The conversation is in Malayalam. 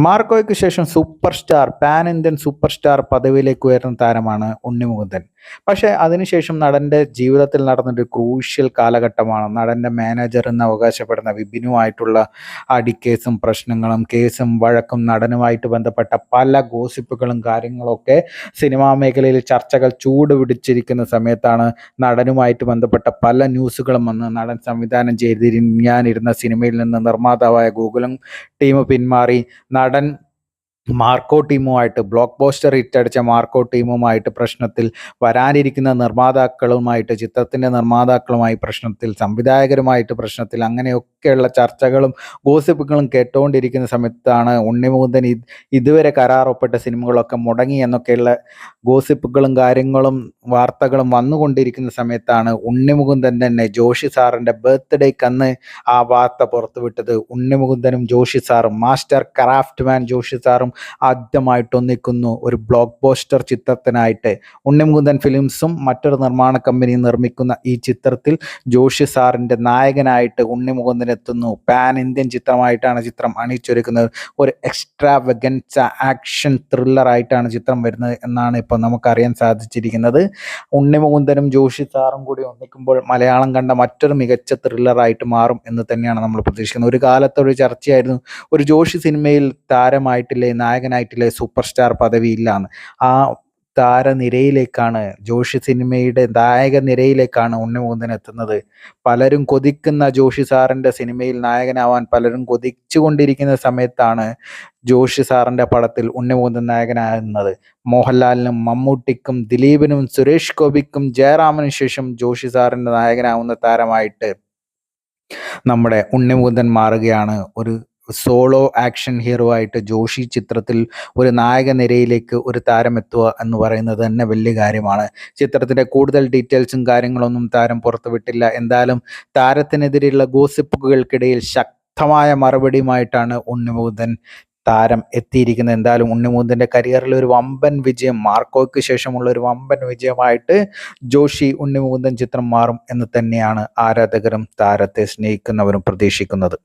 മാർക്കോയ്ക്ക് ശേഷം super star pan Indian super star പദവിയിലേക്ക് ഉയർന്ന താരമാണ് ഉണ്ണി മുകുന്ദൻ പക്ഷേ അതിനുശേഷം നടന്റെ ജീവിതത്തിൽ നടന്നൊരു ക്രൂഷ്യൽ കാലഘട്ടമാണ്. നടന്റെ മാനേജർ എന്ന് അവകാശപ്പെടുന്ന വിപിനുമായിട്ടുള്ള അടിക്കേസും പ്രശ്നങ്ങളും കേസും വഴക്കും നടനുമായിട്ട് ബന്ധപ്പെട്ട പല ഗോസിപ്പുകളും കാര്യങ്ങളൊക്കെ സിനിമാ മേഖലയിൽ ചർച്ചകൾ ചൂട് പിടിച്ചിരിക്കുന്ന സമയത്താണ് നടനുമായിട്ട് ബന്ധപ്പെട്ട പല ന്യൂസുകളും വന്ന് നടൻ സംവിധാനം ചെയ്തിരിഞ്ഞാനിരുന്ന സിനിമയിൽ നിന്ന് നിർമ്മാതാവായ ഗൂഗിളും ടീം പിന്മാറി. നടൻ മാർക്കോ ടീമുമായിട്ട് ബ്ലോക്ക് പോസ്റ്റർ ഹിറ്റടിച്ച മാർക്കോ ടീമുമായിട്ട് പ്രശ്നത്തിൽ വരാനിരിക്കുന്ന നിർമ്മാതാക്കളുമായിട്ട് ചിത്രത്തിന്റെ നിർമ്മാതാക്കളുമായി പ്രശ്നത്തിൽ സംവിധായകരുമായിട്ട് പ്രശ്നത്തിൽ അങ്ങനെയൊക്കെയുള്ള ചർച്ചകളും ഗോസിപ്പുകളും കേട്ടുകൊണ്ടിരിക്കുന്ന സമയത്താണ് ഉണ്ണിമുകുന്ദൻ ഇത് ഇതുവരെ കരാർ ഒപ്പിട്ട സിനിമകളൊക്കെ മുടങ്ങി എന്നൊക്കെയുള്ള ഗോസിപ്പുകളും കാര്യങ്ങളും വാർത്തകളും വന്നുകൊണ്ടിരിക്കുന്ന സമയത്താണ് ഉണ്ണിമുകുന്ദൻ തന്നെ ജോഷി സാറിന്റെ ബർത്ത്ഡേക്ക് അന്ന് ആ വാർത്ത പുറത്തുവിട്ടത്. ഉണ്ണിമുകുന്ദനും ജോഷി സാറും മാസ്റ്റർ ക്രാഫ്റ്റ് മാൻ ജോഷി സാറും ആദ്യമായിട്ട് ഒന്നിക്കുന്നു ഒരു ബ്ലോക്ക് പോസ്റ്റർ ചിത്രത്തിനായിട്ട് ഉണ്ണിമുകുന്ദൻ ഫിലിംസും മറ്റൊരു നിർമ്മാണ കമ്പനി നിർമ്മിക്കുന്ന ഈ ചിത്രത്തിൽ ജോഷി സാറിന്റെ നായകനായിട്ട് ഉണ്ണിമുകുന്ദൻ എത്തുന്നു പാൻ ഇന്ത്യൻ ചിത്രമായിട്ടാണ് ചിത്രം അണിയിച്ചൊരുക്കുന്നത്. ഒരു എക്സ്ട്രാ വെഗൻസ ആക്ഷൻ ത്രില്ലറായിട്ടാണ് ചിത്രം വരുന്നത് എന്നാണ് ഇപ്പോൾ നമുക്കറിയാൻ സാധിച്ചിരിക്കുന്നത്. ഉണ്ണിമുകുന്ദനും ജോഷി സാറും കൂടി ഒന്നിക്കുമ്പോൾ മലയാളം കണ്ട മറ്റൊരു മികച്ച ത്രില്ലറായിട്ട് മാറും എന്ന് തന്നെയാണ് നമ്മൾ പ്രതീക്ഷിക്കുന്നത്. ഒരു കാലത്തൊരു ചർച്ചയായിരുന്നു. ഒരു ജോഷി സിനിമയിൽ താരമായിട്ടില്ലേ നായകനായിട്ടില്ലേ സൂപ്പർ സ്റ്റാർ പദവിയില്ലാന്ന് ആ താരനിരയിലേക്കാണ് ജോഷി സിനിമയുടെ നായക നിരയിലേക്കാണ് ഉണ്ണിമുകുന്ദൻ എത്തുന്നത്. പലരും കൊതിക്കുന്ന ജോഷി സാറിന്റെ സിനിമയിൽ നായകനാവാൻ പലരും കൊതിച്ചുകൊണ്ടിരിക്കുന്ന സമയത്താണ് ജോഷി സാറിന്റെ പടത്തിൽ ഉണ്ണിമുകുന്ദൻ നായകനാകുന്നത്. മോഹൻലാലിനും മമ്മൂട്ടിക്കും ദിലീപിനും സുരേഷ് ഗോപിക്കും ജയറാമിനും ശേഷം ജോഷി സാറിന്റെ നായകനാവുന്ന താരമായിട്ട് നമ്മുടെ ഉണ്ണിമുകുന്ദൻ മാറുകയാണ് ഒരു സോളോ ആക്ഷൻ ഹീറോ ആയിട്ട് ജോഷി ചിത്രത്തിൽ ഒരു നായക നിരയിലേക്ക് ഒരു താരം എത്തുക എന്ന് പറയുന്നത് തന്നെ വലിയ കാര്യമാണ്. ചിത്രത്തിന്റെ കൂടുതൽ ഡീറ്റെയിൽസും കാര്യങ്ങളൊന്നും താരം പുറത്തുവിട്ടില്ല. എന്തായാലും താരത്തിനെതിരെയുള്ള ഗോസിപ്പുകൾക്കിടയിൽ ശക്തമായ മറുപടിയുമായിട്ടാണ് ഉണ്ണിമുകുന്ദൻ താരം എത്തിയിരിക്കുന്നത്. എന്തായാലും ഉണ്ണിമുകുന്ദന്റെ കരിയറിൽ ഒരു വമ്പൻ വിജയം മാർക്കോയ്ക്ക് ശേഷമുള്ള ഒരു വമ്പൻ വിജയമായിട്ട് ജോഷി ഉണ്ണിമുകുന്ദൻ ചിത്രം മാറും എന്ന് തന്നെയാണ് ആരാധകരും താരത്തെ സ്നേഹിക്കുന്നവരും പ്രതീക്ഷിക്കുന്നത്.